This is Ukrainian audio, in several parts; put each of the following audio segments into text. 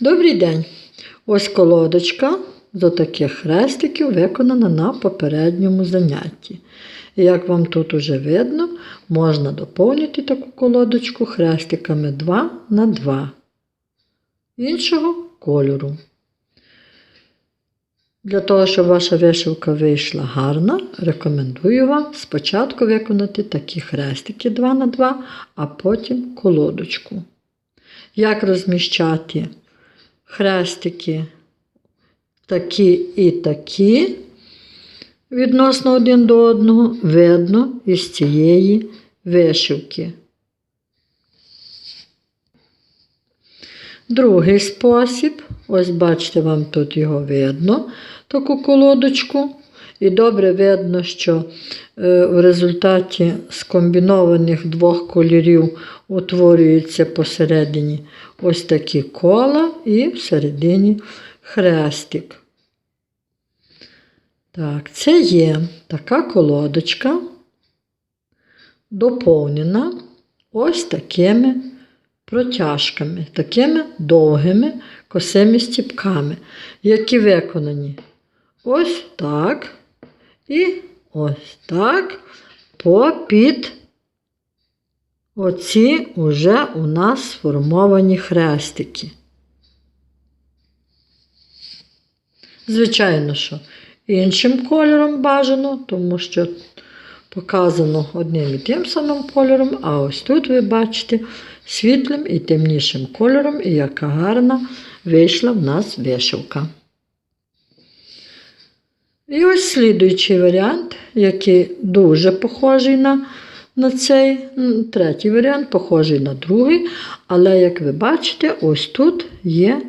Добрий день! Ось колодочка з таких хрестиків виконана на попередньому занятті. І як вам тут уже видно, можна доповнити таку колодочку хрестиками 2 на 2 іншого кольору. Для того, щоб ваша вишивка вийшла гарна, рекомендую вам спочатку виконати такі хрестики 2 на 2 а потім колодочку. Як розміщати хрестики такі і такі відносно один до одного, видно із цієї вишивки. Другий спосіб, ось бачите, вам тут його видно, таку колодочку. І добре видно, що е, в результаті скомбінованих двох кольорів утворюється посередині ось такі кола і всередині хрестик. Так, це є така колодочка, доповнена ось такими протяжками, такими довгими косими стіпками, які виконані ось так і ось так попід оці вже у нас сформовані хрестики. Звичайно, що іншим кольором бажано, тому що показано одним і тим самим кольором, а ось тут ви бачите світлим і темнішим кольором, і яка гарна вийшла в нас вишивка. І ось слідуючий варіант, який дуже похожий на, на цей, третій варіант, похожий на другий, але, як ви бачите, ось тут є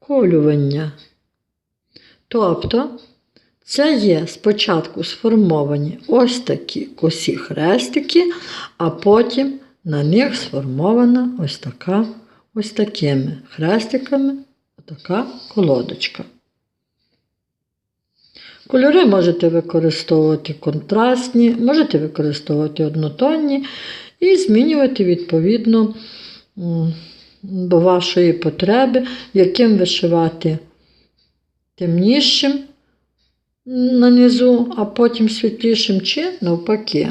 вколювання. Тобто, це є спочатку сформовані ось такі косі хрестики, а потім на них сформована ось така, ось такими хрестиками, така колодочка. Кольори можете використовувати контрастні, можете використовувати однотонні і змінювати відповідно до вашої потреби, яким вишивати темнішим нанизу, а потім світлішим чи навпаки.